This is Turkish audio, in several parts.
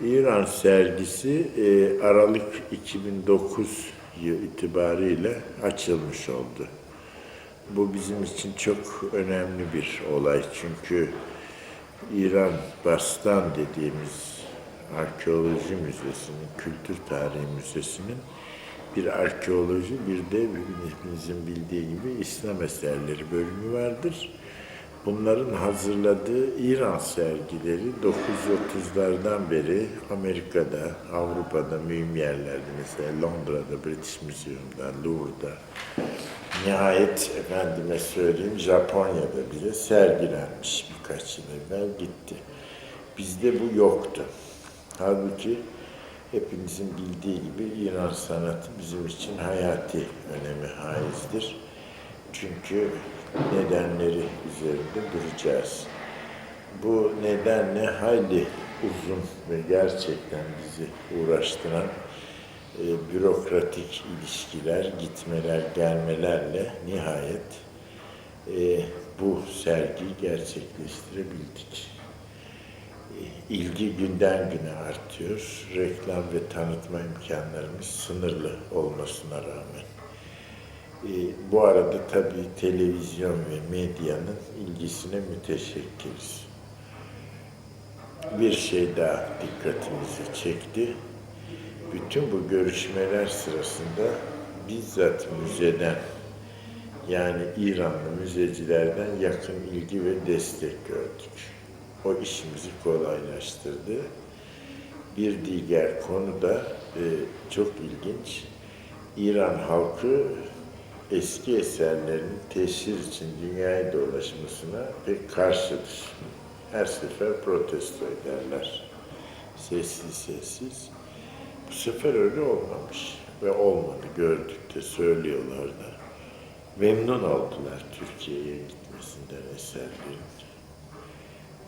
İran sergisi e, Aralık 2009 yıl itibariyle açılmış oldu. Bu bizim için çok önemli bir olay çünkü İran Bastan dediğimiz arkeoloji müzesinin, kültür tarihi müzesinin bir arkeoloji bir de hepimizin bildiği gibi İslam eserleri bölümü vardır. Bunların hazırladığı İran sergileri 930'lardan beri Amerika'da, Avrupa'da mühim yerlerde mesela Londra'da, British Museum'da, Louvre'da, nihayet efendime söyleyeyim Japonya'da bile sergilenmiş birkaç yıl evvel gitti. Bizde bu yoktu. Halbuki hepimizin bildiği gibi İran sanatı bizim için hayati önemi haizdir. Çünkü nedenleri üzerinde duracağız. Bu nedenle hayli uzun ve gerçekten bizi uğraştıran e, bürokratik ilişkiler, gitmeler, gelmelerle nihayet e, bu sergiyi gerçekleştirebildik. E, İlgi günden güne artıyor. Reklam ve tanıtma imkanlarımız sınırlı olmasına rağmen. E, bu arada tabii televizyon ve medyanın ilgisine müteşekkiriz. Bir şey daha dikkatimizi çekti. Bütün bu görüşmeler sırasında bizzat müzeden yani İranlı müzecilerden yakın ilgi ve destek gördük. O işimizi kolaylaştırdı. Bir diğer konu da e, çok ilginç. İran halkı eski eserlerin teşhir için dünyaya dolaşmasına pek karşıdır. Her sefer protesto ederler. Sessiz sessiz. Bu sefer öyle olmamış ve olmadı gördük de söylüyorlar da. Memnun oldular Türkiye'ye gitmesinden eserlerin.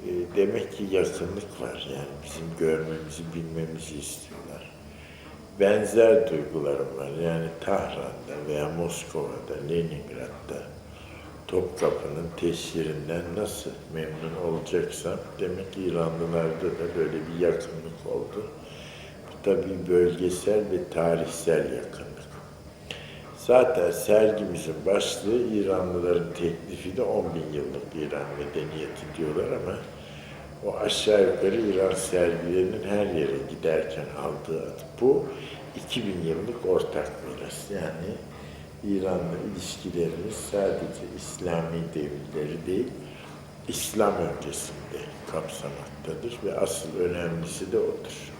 E, demek ki yakınlık var yani bizim görmemizi, bilmemizi istiyorlar. Benzer duygularım var yani Tahran'da veya Moskova'da, Leningrad'da Topkapı'nın teşhirinden nasıl memnun olacaksam demek ki İranlılarda da böyle bir yakınlık oldu. Bu tabii bölgesel ve tarihsel yakınlık. Zaten sergimizin başlığı İranlıların teklifi de 10 bin yıllık İran medeniyeti diyorlar ama o aşağı yukarı İran sergilerinin her yere giderken aldığı adı. Bu 2000 yıllık ortak miras. Yani İran'la ilişkilerimiz sadece İslami devirleri değil, İslam öncesinde kapsamaktadır ve asıl önemlisi de odur.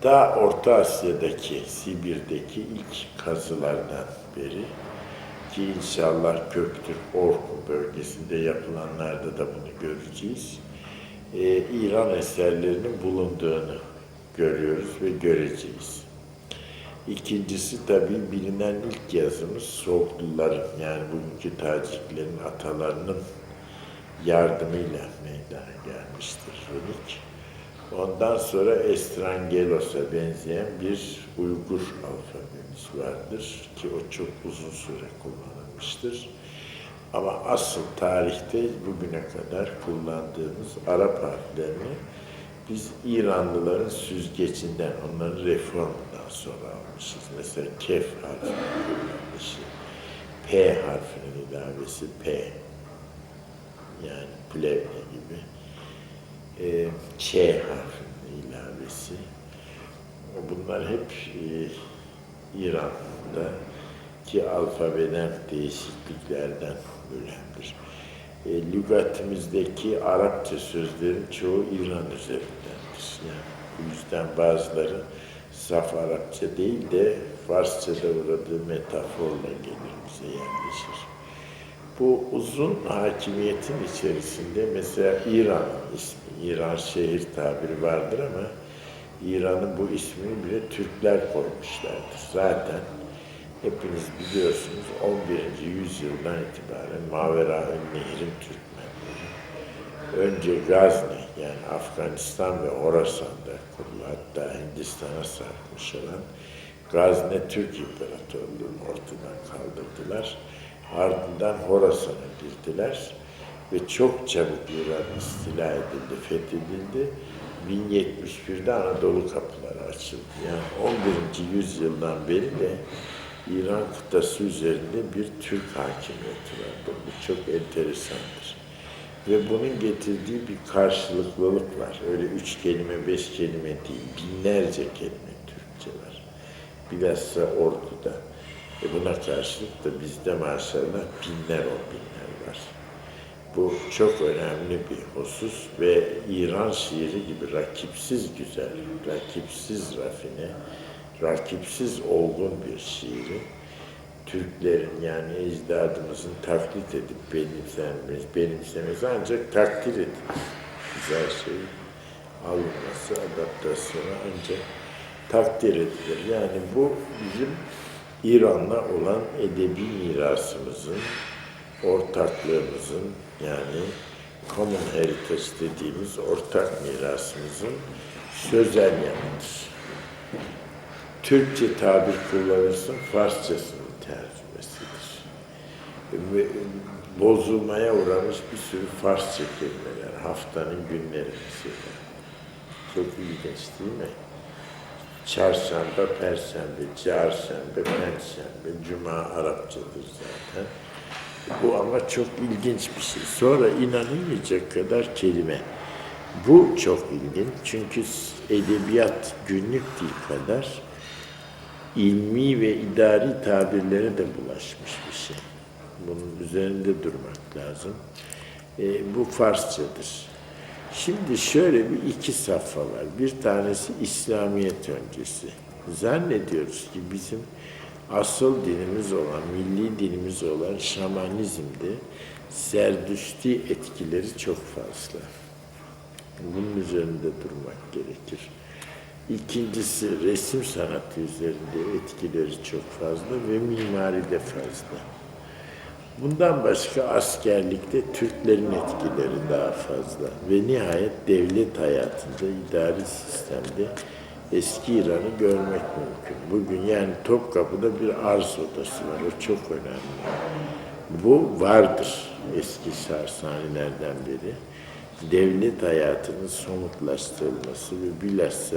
Ta Orta Asya'daki, Sibir'deki ilk kazılardan beri ki inşallah Köktürk Orku bölgesinde yapılanlarda da bunu göreceğiz. Ee, İran eserlerinin bulunduğunu görüyoruz ve göreceğiz. İkincisi tabii bilinen ilk yazımız Soğukluların yani bugünkü Taciklerin atalarının yardımıyla meydana gelmiştir Relik. Ondan sonra Estrangelos'a benzeyen bir Uygur alfabemiz vardır ki o çok uzun süre kullanılmıştır. Ama asıl tarihte bugüne kadar kullandığımız Arap harflerini biz İranlıların süzgecinden, onların reformundan sonra almışız. Mesela kef harfinin kullanılışı, P harfinin ilavesi P, yani plevne gibi e, Ç harfinin ilavesi. Bunlar hep e, İran'da ki alfabeden değişikliklerden önemlidir. E, lügatimizdeki Arapça sözlerin çoğu İran üzerindendir. Yani bu yüzden bazıları saf Arapça değil de Farsça'da uğradığı metaforla gelir bize yerleşir. Bu uzun hakimiyetin içerisinde mesela İran ismi, İran şehir tabiri vardır ama İran'ın bu ismini bile Türkler koymuşlardır. Zaten hepiniz biliyorsunuz 11. yüzyıldan itibaren Mavera Nehir'in Türkmenleri önce Gazni yani Afganistan ve Horasan'da kurulu hatta Hindistan'a sarkmış olan Gazne Türk İmparatorluğu'nu ortadan kaldırdılar. Ardından Horasan'a girdiler ve çok çabuk İran istila edildi, fethedildi. 1071'de Anadolu kapıları açıldı. Yani 11. yüzyıldan beri de İran kıtası üzerinde bir Türk hakimiyeti vardır. Bu çok enteresandır. Ve bunun getirdiği bir karşılıklılık var. Öyle üç kelime, beş kelime değil, binlerce kelime Türkçe var. Bilhassa orduda. E buna karşılık da bizde maşallah binler on binler var. Bu çok önemli bir husus ve İran şiiri gibi rakipsiz güzel, rakipsiz rafine, rakipsiz olgun bir şiiri Türklerin yani ecdadımızın taklit edip benimsenmesi, benimsemesi ancak takdir edilir. Güzel şey alınması, adaptasyonu ancak takdir edilir. Yani bu bizim İran'la olan edebi mirasımızın, ortaklığımızın yani common heritage dediğimiz ortak mirasımızın sözel yanıdır. Türkçe tabir kullanırsın, Farsçasının tercümesidir. Ve bozulmaya uğramış bir sürü Farsça kelimeler, haftanın günleri mesela. Çok ilginç değil mi? Çarşamba, Perşembe, Çarşembe, Perşembe, Cuma Arapçadır zaten. Bu ama çok ilginç bir şey. Sonra inanılmayacak kadar kelime. Bu çok ilginç çünkü edebiyat günlük dil kadar ilmi ve idari tabirlere de bulaşmış bir şey. Bunun üzerinde durmak lazım. E, bu Farsçadır. Şimdi şöyle bir iki safha var. Bir tanesi İslamiyet öncesi. Zannediyoruz ki bizim asıl dinimiz olan, milli dinimiz olan şamanizmde Zerdüşti etkileri çok fazla. Bunun üzerinde durmak gerekir. İkincisi resim sanatı üzerinde etkileri çok fazla ve mimari de fazla. Bundan başka askerlikte Türklerin etkileri daha fazla ve nihayet devlet hayatında, idari sistemde eski İran'ı görmek mümkün. Bugün yani Topkapı'da bir arz odası var, o çok önemli. Bu vardır eski Sarsanilerden beri. Devlet hayatının somutlaştırılması ve bilhassa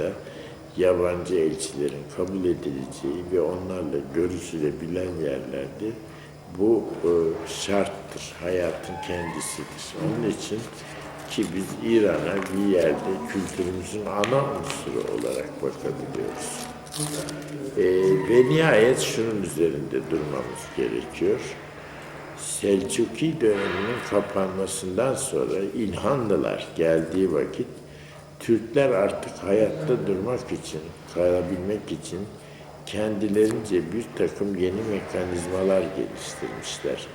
yabancı elçilerin kabul edileceği ve onlarla görüşülebilen yerlerde bu e, şarttır, hayatın kendisidir. Onun için ki biz İran'a bir yerde kültürümüzün ana unsuru olarak bakabiliyoruz. E, ve nihayet şunun üzerinde durmamız gerekiyor. Selçuki döneminin kapanmasından sonra İlhanlılar geldiği vakit Türkler artık hayatta durmak için, kalabilmek için kendilerince bir takım yeni mekanizmalar geliştirmişler.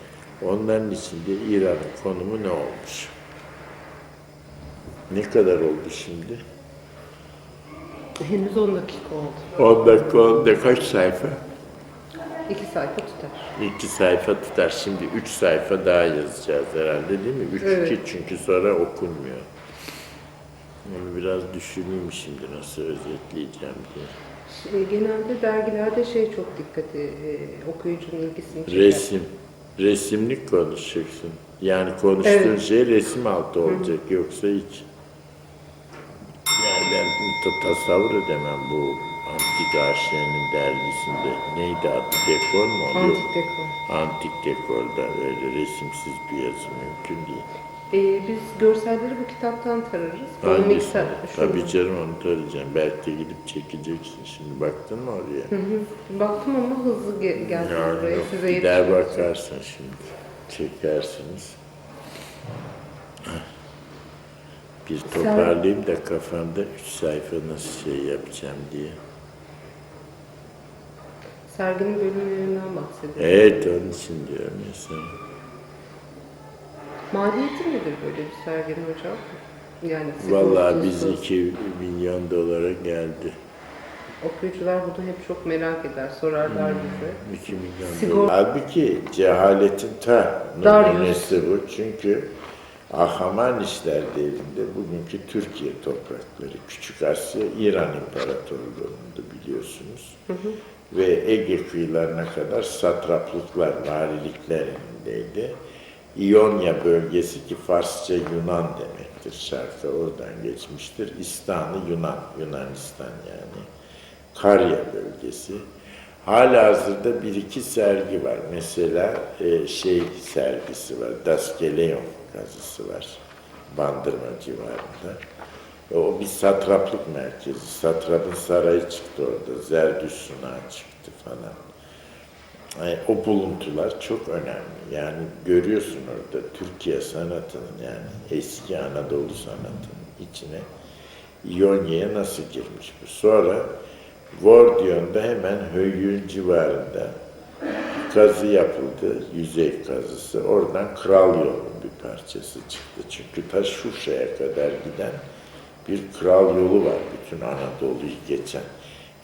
Onların içinde İran'ın konumu ne olmuş? Ne kadar oldu şimdi? Henüz 10 dakika oldu. 10 dakika, 10 dakika kaç sayfa? 2 sayfa tutar. İki sayfa tutar. Şimdi üç sayfa daha yazacağız herhalde değil mi? Üç Evet. iki çünkü sonra okunmuyor. Onu biraz düşüneyim şimdi nasıl özetleyeceğim diye. Şimdi genelde dergilerde şey çok dikkati, e, okuyucunun ilgisini çeker. Resim. Resimlik konuşacaksın. Yani konuştuğun Evet. şey resim altı olacak yoksa hiç. Yani ben ta- tasavvur edemem bu Antik Aşire'nin dergisinde. Neydi adı? Dekor mu oluyor? Antik dekor. Antik dekorda öyle resimsiz bir yazı mümkün değil. E, biz görselleri bu kitaptan tararız. Bu Hangisi? mikser- şu- Tabii canım onu tarayacağım. Belki de gidip çekeceksin. Şimdi baktın mı oraya? Hı hı. Baktım ama hızlı ge- geldi Yani buraya. yok, Size gider bakarsın şimdi. Çekersiniz. Bir toparlayayım da kafamda üç sayfa nasıl şey yapacağım diye. Serginin bölümlerinden bahsediyorum. Evet onun için diyorum ya sana. Maliyeti nedir böyle bir serginin hocam? Yani Vallahi sigortası, biz 2 milyon dolara geldi. Okuyucular bunu hep çok merak eder, sorarlar Hmm. bize. 2 milyon Sigor- dolar. Halbuki cehaletin ta numunesi bu. Çünkü Ahamanişler devrinde bugünkü Türkiye toprakları, Küçük Asya, İran İmparatorluğu'ndu biliyorsunuz. Ve Ege kıyılarına kadar satraplıklar, valilikler elindeydi. İonya bölgesi ki Farsça Yunan demektir. Şarkı oradan geçmiştir. İstan'ı Yunan, Yunanistan yani. Karya bölgesi. Hala hazırda bir iki sergi var. Mesela e, şey sergisi var. Daskeleon kazısı var. Bandırma civarında. O bir satraplık merkezi. Satrapın sarayı çıktı orada. Zerdüş sunağı çıktı falan. O buluntular çok önemli. Yani görüyorsun orada Türkiye sanatının yani eski Anadolu sanatının içine İonya'ya nasıl girmiş bu. Sonra Vordion'da hemen Höyük'ün civarında kazı yapıldı, yüzey kazısı. Oradan Kral Yolu'nun bir parçası çıktı. Çünkü ta Şuşa'ya kadar giden bir kral yolu var bütün Anadolu'yu geçen.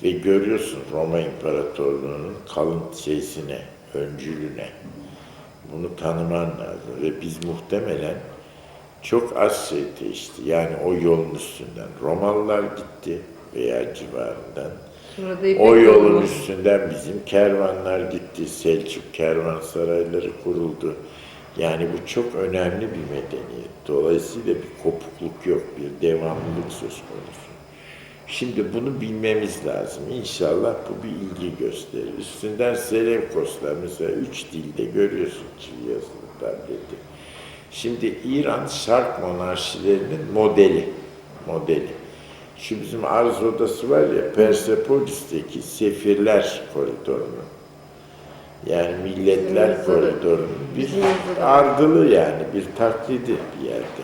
Ve görüyorsun Roma İmparatorluğu'nun kalın şeysine, öncülüğüne. Bunu tanıman lazım. Ve biz muhtemelen çok az şey değişti. Yani o yolun üstünden. Romalılar gitti veya civarından. O yolun yolu. üstünden bizim kervanlar gitti. Selçuk kervansarayları kuruldu. Yani bu çok önemli bir medeniyet. Dolayısıyla bir kopukluk yok, bir devamlılık söz konusu. Şimdi bunu bilmemiz lazım. İnşallah bu bir ilgi gösterir. Üstünden Selevkoslar mesela üç dilde görüyorsun çivi yazılı tableti. Şimdi İran Şark monarşilerinin modeli. Modeli. Şu bizim arz odası var ya Persepolis'teki Sefirler Koridoru'nun yani milletler koridorunun bir ardılı yani bir taklidi bir yerde.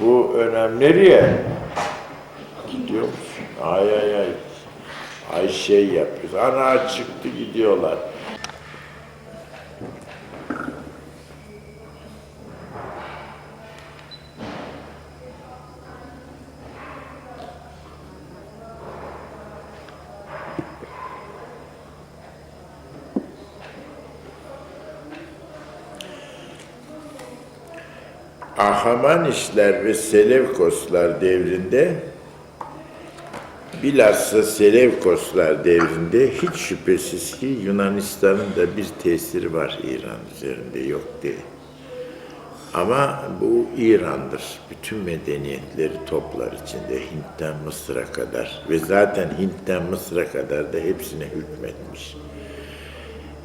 Bu önemli. Nereye? Gidiyor musun? Ay ay ay. Ay şey yapıyoruz. Ana çıktı gidiyorlar. Ahamanişler ve Selevkoslar devrinde bilhassa Selevkoslar devrinde hiç şüphesiz ki Yunanistan'ın da bir tesiri var İran üzerinde yok değil. Ama bu İran'dır. Bütün medeniyetleri toplar içinde Hint'ten Mısır'a kadar ve zaten Hint'ten Mısır'a kadar da hepsine hükmetmiş.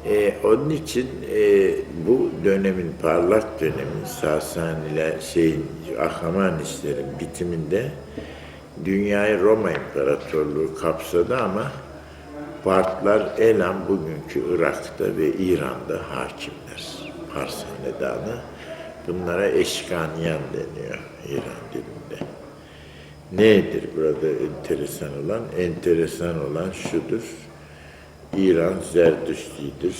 Ee, onun için e, bu dönemin parlak dönemin Sasaniler şeyin Ahamanişlerin bitiminde dünyayı Roma İmparatorluğu kapsadı ama Partlar Elam bugünkü Irak'ta ve İran'da hakimler. Pars Hanedanı. Bunlara Eşkanyan deniyor İran dilinde. Nedir burada enteresan olan? Enteresan olan şudur. İran Zerdüştidir.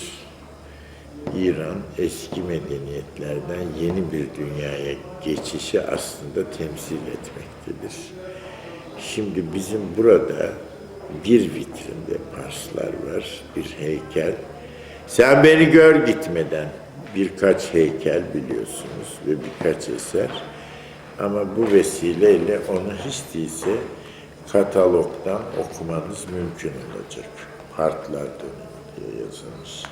İran eski medeniyetlerden yeni bir dünyaya geçişi aslında temsil etmektedir. Şimdi bizim burada bir vitrinde Parslar var, bir heykel. Sen beni gör gitmeden birkaç heykel biliyorsunuz ve birkaç eser. Ama bu vesileyle onu hiç değilse katalogdan okumanız mümkün olacak. Partlar dönemi diye yazılmış.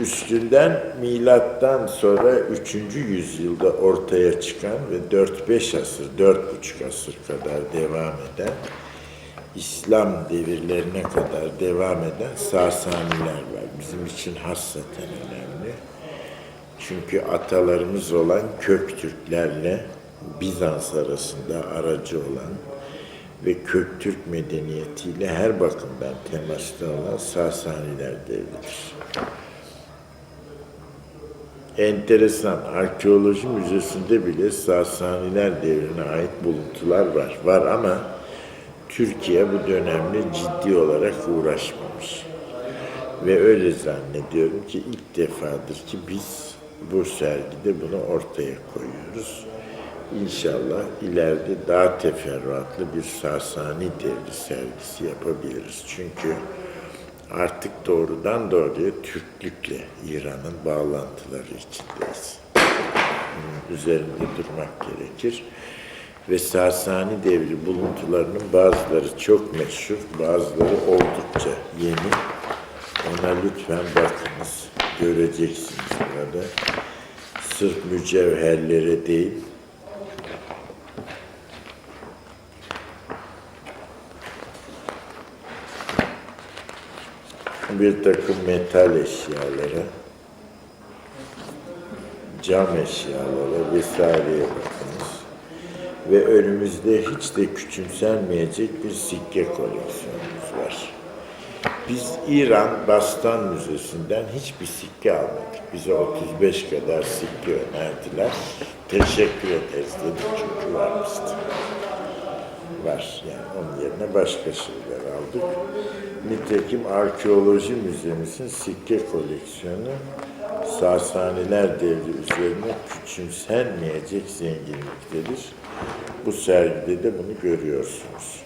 Üstünden milattan sonra 3. yüzyılda ortaya çıkan ve 4-5 asır, 4,5 asır kadar devam eden İslam devirlerine kadar devam eden Sasaniler var. Bizim için hassaten önemli. Çünkü atalarımız olan Köktürklerle Bizans arasında aracı olan ve Köktürk medeniyetiyle her bakımdan temaslı olan Sasaniler devridir. Enteresan, arkeoloji müzesinde bile Sasaniler devrine ait buluntular var. Var ama Türkiye bu dönemde ciddi olarak uğraşmamış. Ve öyle zannediyorum ki ilk defadır ki biz bu sergide bunu ortaya koyuyoruz. İnşallah ileride daha teferruatlı bir Sasani devri sergisi yapabiliriz. Çünkü artık doğrudan doğruya Türklükle İran'ın bağlantıları içindeyiz. Üzerinde durmak gerekir. ve Sasani devri buluntularının bazıları çok meşhur, bazıları oldukça yeni. Ona lütfen bakınız, göreceksiniz burada. Sırf mücevherlere değil, bir takım metal eşyalara, cam eşyalara vesaireye bakınız. Ve önümüzde hiç de küçümsenmeyecek bir sikke koleksiyonumuz var. Biz İran Bastan Müzesi'nden hiçbir sikke almadık. Bize 35 kadar sikke önerdiler. Teşekkür ederiz dedik çünkü var bizde. Var yani onun yerine başka şeyler aldık. Nitekim Arkeoloji Müzemizin sikke koleksiyonu Sasaniler devri üzerine küçümsenmeyecek zenginliktedir. Bu sergide de bunu görüyorsunuz.